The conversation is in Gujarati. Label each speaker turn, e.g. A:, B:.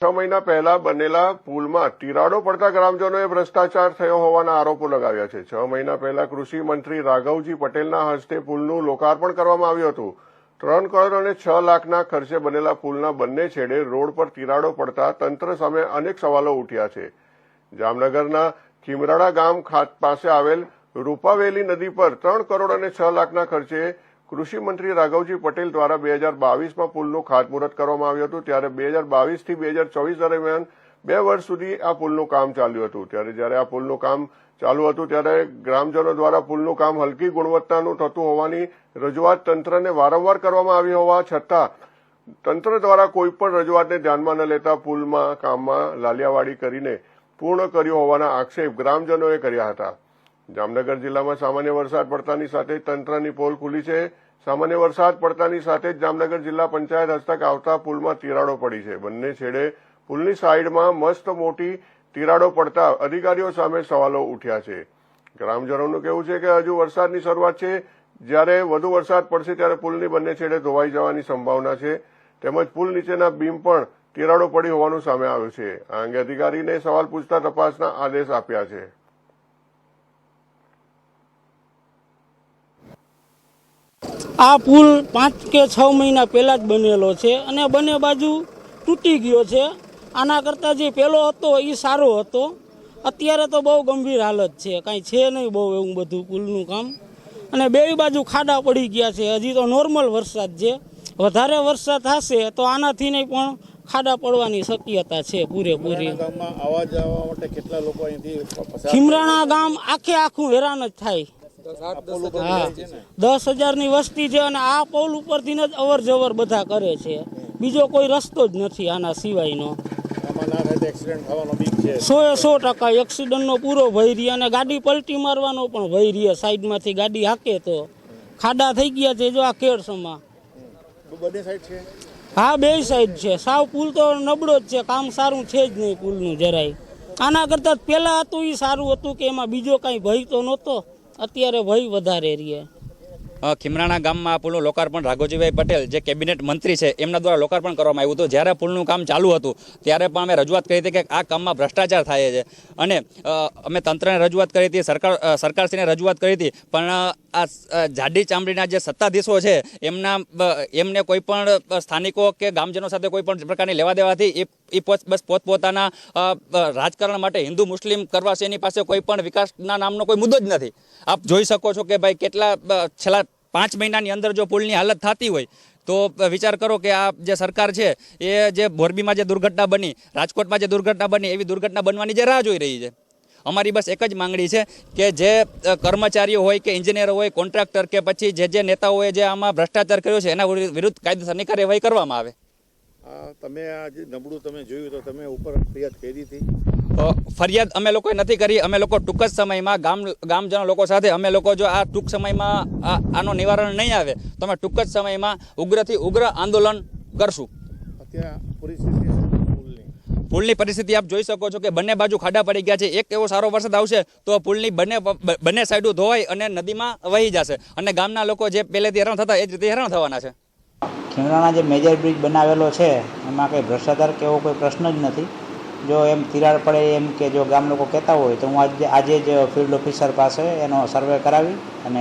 A: છ મહિના પહેલા બનેલા પુલમાં તિરાડો પડતા ગ્રામજનોએ ભ્રષ્ટાચાર થયો હોવાના આરોપો લગાવ્યા છે. છ મહિના પહેલા કૃષિ મંત્રી રાઘવજી પટેલના હસ્તે પુલનું લોકાર્પણ કરવામાં આવ્યું હતું. ત્રણ કરોડ અને છ લાખના ખર્ચે બનેલા પુલના બંને છેડે રોડ પર તિરાડો પડતા તંત્ર સામે અનેક સવાલો ઉઠ્યા છે. જામનગરના ખીમરાળા ગામ પાસે આવેલ રૂપાવેલી નદી પર ત્રણ કરોડ અને છ લાખના ખર્ચે કૃષિ મંત્રી રાઘવજી પટેલ દ્વારા બે હજાર બાવીસમાં પુલનું ખાતમુહૂર્ત કરવામાં આવ્યું હતું. ત્યારે બે હજાર બાવીસથી બે હજાર ચોવીસ દરમિયાન બે વર્ષ સુધી આ પુલનું કામ ચાલ્યું હતું. ત્યારે જ્યારે આ પુલનું કામ ચાલુ હતું, ત્યારે ગ્રામજનો દ્વારા પુલનું કામ હલકી ગુણવત્તાનું થતું હોવાની રજૂઆત તંત્રને વારંવાર કરવામાં આવી હોવા છતાં તંત્ર દ્વારા કોઈપણ રજૂઆતને ધ્યાનમાં ન લેતા પુલમાં કામમાં લાલિયાવાડી કરીને પૂર્ણ કર્યું હોવાના આક્ષેપ ગ્રામજનોએ કર્યા હતા. જામનગર જિલ્લામાં સામાન્ય વરસાદ પડતાની સાથે તંત્રની પોલ ખુલી છે. સામાન્ય વરસાદ પડતાની સાથે જ જામનગર જિલ્લા પંચાયત હસ્તક આવતા પુલમાં તિરાડો પડી છે. બંને છેડે પુલની સાઈડમાં મસ્ત મોટી તિરાડો પડતા અધિકારીઓ સામે સવાલો ઉઠ્યા છે. ગ્રામજનોનું કહેવું છે કે હજુ વરસાદની શરૂઆત છે. જ્યારે વધુ વરસાદ પડશે ત્યારે પુલની બંને છેડે ધોવાઈ જવાની સંભાવના છે. તેમજ પુલ નીચેના બીમ પણ તિરાડો પડી હોવાનું સામે આવ્યું છે. આ અંગે અધિકારીને સવાલ પૂછતા તપાસના આદેશ આપ્યા છે.
B: આ પુલ પાંચ કે છ મહિના પહેલાં જ બનેલો છે અને બંને બાજુ તૂટી ગયો છે. આના કરતાં જે પહેલો હતો એ સારો હતો. અત્યારે તો બહુ ગંભીર હાલત છે. કાંઈ છે નહીં બહુ એવું બધું પુલનું કામ. અને બે બાજુ ખાડા પડી ગયા છે. હજી તો નોર્મલ વરસાદ છે. વધારે વરસાદ થશે તો આનાથી નહીં પણ ખાડા પડવાની શક્યતા છે પૂરેપૂરી. ખીમરાણા ગામ આખે આખું હેરાન જ થાય. દસ હજારની વસ્તી છે અને આ પોલ ઉપરથી જ અવર જવર બધા કરે છે. બીજો કોઈ રસ્તો જ નથી આના સિવાયનો.
C: આમાં ના થાય તો એક્સિડન્ટ થવાનો બીક છે.
B: સો એ સો ટકા એક્સિડન્ટનો પૂરો ભય રહી અને ગાડી પલટી મારવાનો પણ ભય રહે. સાઈડમાંથી ગાડી હાકે તો. ખાડા થઈ ગયા છે જો આ કેળસમાં.
C: બંને સાઈડ છે?
B: હા બે સાઈડ છે. સાવ પુલ તો નબળો જ છે. કામ સારું છે જ નહીં પુલનું જરાય. આના કરતાં પહેલાં હતું એ સારું હતું કે એમાં બીજો કાંઈ ભય તો નહોતો. અત્યારે વય વધારે
D: રહે. ખીમરાણા ગામમાં આ પુલનું લોકાર્પણ રાઘોજીભાઈ પટેલ, જે કેબિનેટ મંત્રી છે, એમના દ્વારા લોકાર્પણ કરવામાં આવ્યું હતું. જ્યારે પુલનું કામ ચાલુ હતું, ત્યારે પણ અમે રજૂઆત કરી હતી કે આ કામમાં ભ્રષ્ટાચાર થાય છે. અને અમે તંત્રને રજૂઆત કરી હતી, સરકાર સરકારશ્રીને રજૂઆત કરી હતી, પણ આ જાડી ચામડીના જે સત્તાધીશો છે, એમના એમને કોઈ પણ સ્થાનિકો કે ગામજનો સાથે કોઈ પણ પ્રકારની લેવા દેવાથી એ પોત, બસ પોતપોતાના રાજકારણ માટે હિન્દુ, મુસ્લિમ કરવા છે એની પાસે કોઈ પણ વિકાસના નામનો કોઈ મુદ્દો જ નથી. આપ જોઈ શકો છો કે ભાઈ કેટલા છેલ્લા પાંચ મહિનાની અંદર જો પુલની હાલત થતી હોય, તો વિચાર કરો કે આ જે સરકાર છે, એ જે મોરબીમાં જે દુર્ઘટના બની, રાજકોટમાં જે દુર્ઘટના બની, એવી દુર્ઘટના બનવાની જે રાહ જોઈ રહી છે. અમારી બસ એક જ માંગણી છે કે જે કર્મચારીઓ હોય કે ઇન્જિનિયર હોય કોન્ટ્રાક્ટર કે પછી જે જે નેતાઓએ જે આમાં ભ્રષ્ટાચાર કર્યો છે એના વિરુદ્ધ કાયદેસરની કાર્યવાહી કરવામાં આવે.
C: તમે આ જે નબળું તમે જોયું તો તમે ઉપર ફરિયાદ કરી હતી?
D: ફરિયાદ અમે લોકોએ નથી કરી. અમે લોકો ટૂંક જ સમયમાં ગામ ગામજનો લોકો સાથે અમે લોકો જો આ ટૂંક સમયમાં આનું નિવારણ નહીં આવે તો અમે ટૂંક જ સમયમાં ઉગ્રથી ઉગ્ર આંદોલન કરશું.
C: અત્યારે પરિસ્થિતિ પુલની
D: પરિસ્થિતિ આપ જોઈ શકો છો કે બંને બાજુ ખાડા પડી ગયા છે. એક એવો સારો વરસાદ આવશે તો પુલની બંને બંને સાઈડો ધોવાઈ અને નદીમાં વહી જશે. અને ગામના લોકો જે પહેલેથી હેરાન થતા, એ જ રીતે હેરાન થવાના છે.
E: ખીમરાના જે મેજર બ્રિજ બનાવેલો છે, એમાં કંઈ ભ્રષ્ટાચાર કે એવો કોઈ પ્રશ્ન જ નથી. જો એમ તિરાડ પડે, એમ કે જો ગામ લોકો કહેતા હોય, તો હું આજે આજે જ ફિલ્ડ ઓફિસર પાસે એનો સર્વે કરાવી અને